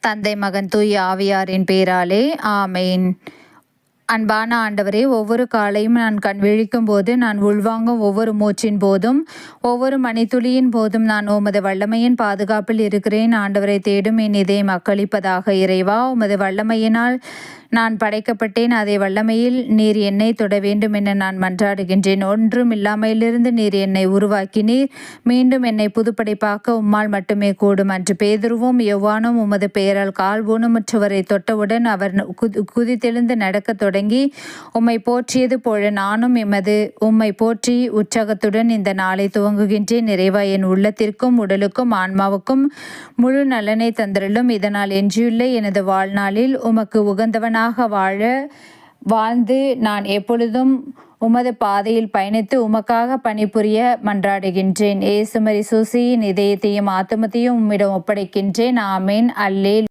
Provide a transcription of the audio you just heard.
தந்தை மகன் தூய் ஆவியாரின் பேராலே ஆமேன். அன்பான ஆண்டவரே ஒவ்வொரு காலையும் நான் கண் விழிக்கும் போது நான் உள்வாங்கும் ஒவ்வொரு மூச்சின் போதும் ஒவ்வொரு மணித்துளியின் போதும் நான் உமது வல்லமையின் பாதுகாப்பில் இருக்கிறேன். ஆண்டவரை தேடும் என் இதயம் மக்களிப்பதாக இறைவா உமது வல்லமையினால் நான் படைக்கப்பட்டேன். அதை வல்லமையில் நீர் என்னை தொட வேண்டும் என நான் மன்றாடுகின்றேன். ஒன்றும் இல்லாமையிலிருந்து நீர் என்னை உருவாக்கினீர் மீண்டும் என்னை புதுப்படைப்பாக்க உம்மால் மட்டுமே கூடும். அன்று பேதுருவும் எவ்வானும் உமது பெயரால் கால் ஊனமுற்றவரை தொட்டவுடன் அவர் குதித்தெழுந்து நடக்கத் தொடங்கி உம்மை போற்றியது போல நானும் எமது உம்மை போற்றி உற்சாகத்துடன் இந்த நாளை துவங்குகின்றேன். நிறைவா என் உள்ளத்திற்கும் உடலுக்கும் ஆன்மாவுக்கும் முழு நலனை தந்திரலும் இதனால் எஞ்சியுள்ள எனது வாழ்நாளில் உமக்கு உகந்தவனாக வாழ வாழ்ந்து நான் எப்பொழுதும் உமது பாதையில் பயணித்து உமக்காக பணிபுரிய மன்றாடுகின்றேன். ஏசுமரி சூசியின் இதயத்தையும் ஆத்துமத்தையும் உம்மிடம் ஒப்படைக்கின்றேன். ஆமேன். அல்லே